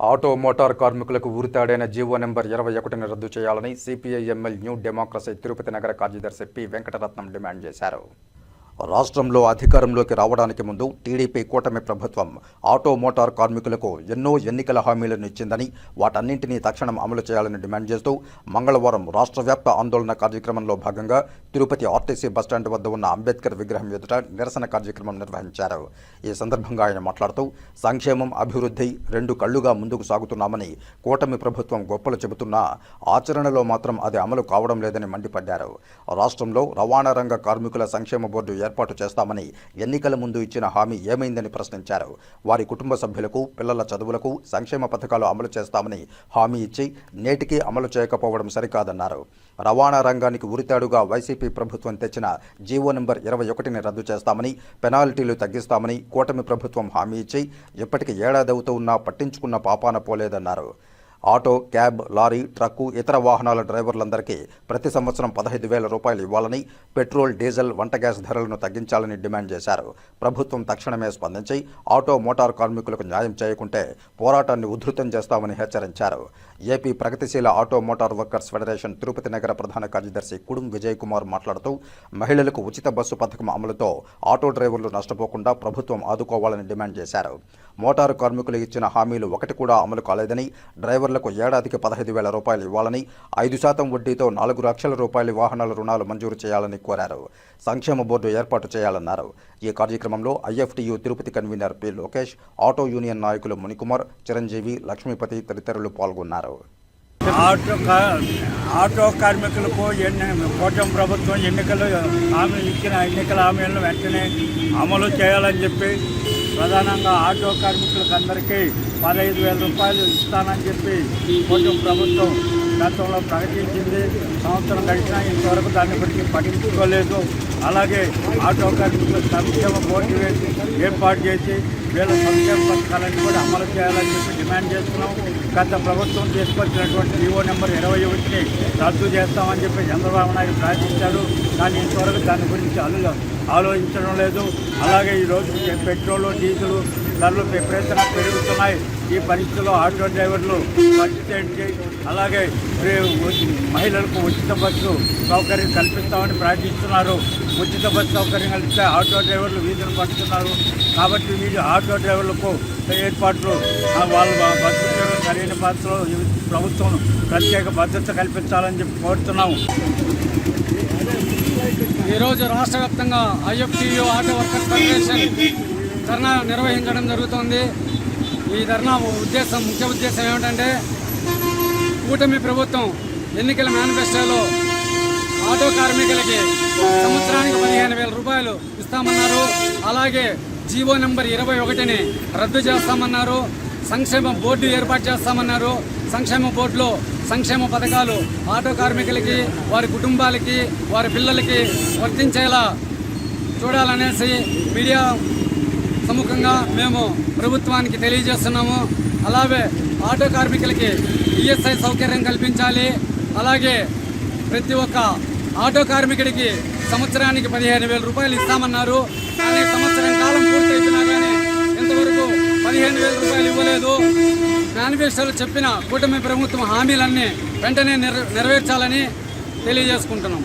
Auto motor కార్మికులకు ఉరితాడైన GO number ఇరవై ఒకటిని రద్దు చేయాలని సిపిఐఎంఎల్ న్యూ డెమోక్రసీ తిరుపతి నగర కార్యదర్శి పి వెంకటరత్నం డిమాండ్ చేశారు. రాష్ట్రంలో అధికారంలోకి రావడానికి ముందు టీడీపీ కూటమి ప్రభుత్వం ఆటో మోటార్ కార్మికులకు ఎన్నో ఎన్నికల హామీలను ఇచ్చిందని వాటన్నింటినీ తక్షణం అమలు చేయాలని డిమాండ్ చేస్తూ మంగళవారం రాష్ట్ర వ్యాప్త ఆందోళన కార్యక్రమంలో భాగంగా తిరుపతి ఆర్టీసీ బస్టాండ్ వద్ద ఉన్న అంబేద్కర్ విగ్రహం ఎదుట నిరసన కార్యక్రమం నిర్వహించారు. ఈ సందర్భంగా ఆయన మాట్లాడుతూ సంక్షేమం అభివృద్ధి రెండు కళ్ళుగా ముందుకు సాగుతున్నామని కూటమి ప్రభుత్వం గొప్పలు చెబుతున్నా ఆచరణలో మాత్రం అది అమలు కావడం లేదని మండిపడ్డారు. రాష్ట్రంలో రవాణా రంగ కార్మికుల సంక్షేమ బోర్డు ఏర్పాటు చేస్తామని ఎన్నికల ముందు ఇచ్చిన హామీ ఏమైందని ప్రశ్నించారు. వారి కుటుంబ సభ్యులకు పిల్లల చదువులకు సంక్షేమ పథకాలు అమలు చేస్తామని హామీ ఇచ్చి నేటికి అమలు చేయకపోవడం సరికాదన్నారు. రవాణా రంగానికి ఉరితాడుగా వైసీపీ ప్రభుత్వం తెచ్చిన జీవో నెంబర్ ఇరవై ఒకటిని రద్దు చేస్తామని పెనాల్టీలు తగ్గిస్తామని కూటమి ప్రభుత్వం హామీ ఇచ్చి ఇప్పటికి ఏడాది అవుతూ ఉన్నా పట్టించుకున్న పాపాన పోలేదన్నారు. ఆటో క్యాబ్ లారీ ట్రక్కు ఇతర వాహనాల డ్రైవర్లందరికీ ప్రతి సంవత్సరం పదహైదు వేల రూపాయలు ఇవ్వాలని పెట్రోల్ డీజిల్ వంట గ్యాస్ ధరలను తగ్గించాలని డిమాండ్ చేశారు. ప్రభుత్వం తక్షణమే స్పందించి ఆటో మోటార్ కార్మికులకు న్యాయం చేయకుంటే పోరాటాన్ని ఉధృతం చేస్తామని హెచ్చరించారు. ఏపీ ప్రగతిశీల auto motor workers federation Tirupati నగర ప్రధాన కార్యదర్శి కుడుం విజయ్ కుమార్ మాట్లాడుతూ మహిళలకు ఉచిత బస్సు పథకం అమలుతో ఆటో డ్రైవర్లు నష్టపోకుండా ప్రభుత్వం ఆదుకోవాలని డిమాండ్ చేశారు. మోటారు కార్మికులు ఇచ్చిన హామీలు ఒకటి కూడా అమలు కాలేదని డ్రైవర్లకు ఏడాదికి పదహైదు వేల రూపాయలు ఇవ్వాలని ఐదు శాతం వడ్డీతో నాలుగు లక్షల రూపాయల వాహనాల రుణాలు మంజూరు చేయాలని కోరారు. సంక్షేమ బోర్డు ఏర్పాటు చేయాలన్నారు. ఈ కార్యక్రమంలో IFTU Tirupati convener P. Lokesh auto union నాయకులు మునికుమార్ చిరంజీవి లక్ష్మీపతి తదితరులు పాల్గొన్నారు. ఆటో ఆటో కార్మికులకు ఎన్ని కూటమి ప్రభుత్వం ఎన్నికలు హామీ ఇచ్చిన ఎన్నికల హామీలను వెంటనే అమలు చేయాలని చెప్పి ప్రధానంగా ఆటో కార్మికులకు అందరికీ పదహైదు వేల రూపాయలు ఇస్తానని చెప్పి కొంచెం ప్రభుత్వం గతంలో ప్రకటించింది. సంవత్సరం గడిచినా ఇంతవరకు దాన్ని గురించి పట్టించుకోలేదు. అలాగే ఆటో కార్మికుల సంక్షేమ బోర్డు వేసి ఏర్పాటు చేసి వీళ్ళ సంక్షేమ పథకాలను కూడా అమలు చేయాలని చెప్పి డిమాండ్ చేస్తున్నాం. గత ప్రభుత్వం తీసుకొచ్చినటువంటి జీవో నెంబర్ ఇరవై ఒకటిని రద్దు చేస్తామని చెప్పి చంద్రబాబు నాయుడు ప్రకటించారు కానీ ఇంతవరకు దాని గురించి అల్లు ఆలోచించడం లేదు. అలాగే ఈరోజు పెట్రోల్ డీజిల్ ధరలు విపరీతంగా పెరుగుతున్నాయి. ఈ పరిస్థితుల్లో ఆటో డ్రైవర్లు పరిస్థితి అలాగే మహిళలకు ఉచిత బస్సు సౌకర్యం కల్పిస్తామని ప్రకటిస్తున్నారు ఉచిత బస్సు సౌకర్యం కలిపితే ఆటో డ్రైవర్లు వీధులు పడుతున్నారు కాబట్టి వీళ్ళు ఆటో డ్రైవర్లకు ఏర్పాట్లు వాళ్ళు వాళ్ళ బస్సు ఉద్యోగం సరైన ప్రభుత్వం ప్రత్యేక భద్రత కల్పించాలని చెప్పి కోరుతున్నాము ఈరోజు రాష్ట్ర వ్యాప్తంగా IFTU auto workers federation dharna నిర్వహించడం జరుగుతోంది. ఈ ధర్నా ఉద్దేశం ముఖ్య ఉద్దేశం ఏమిటంటే కూటమి ప్రభుత్వం ఎన్నికల మేనిఫెస్టోలో ఆటో కార్మికులకి సంవత్సరానికి పదిహేను వేల రూపాయలు ఇస్తామన్నారు. అలాగే జీవో నెంబర్ ఇరవై ఒకటిని రద్దు చేస్తామన్నారు. సంక్షేమ బోర్డు ఏర్పాటు చేస్తామన్నారు. సంక్షేమ బోర్డులో సంక్షేమ పథకాలు ఆటో కార్మికులకి వారి కుటుంబాలకి వారి పిల్లలకి వర్తించేలా చూడాలనేసి మీడియా సముఖంగా మేము ప్రభుత్వానికి తెలియజేస్తున్నాము. అలాగే ఆటో కార్మికులకి ఈఎస్ఐ సౌకర్యం కల్పించాలి. అలాగే ప్రతి ఒక్క ఆటో కార్మికుడికి సంవత్సరానికి పదిహేను వేల రూపాయలు ఇస్తామన్నారు. కానీ సంవత్సరం కాలం పూర్తయిపోయినా కానీ ఇంతవరకు పదిహేను వేల రూపాయలు ఇవ్వలేదు. మేనిఫెస్టోలో చెప్పిన కూటమి ప్రభుత్వం హామీలన్నీ వెంటనే నెర నెరవేర్చాలని తెలియజేసుకుంటున్నాం.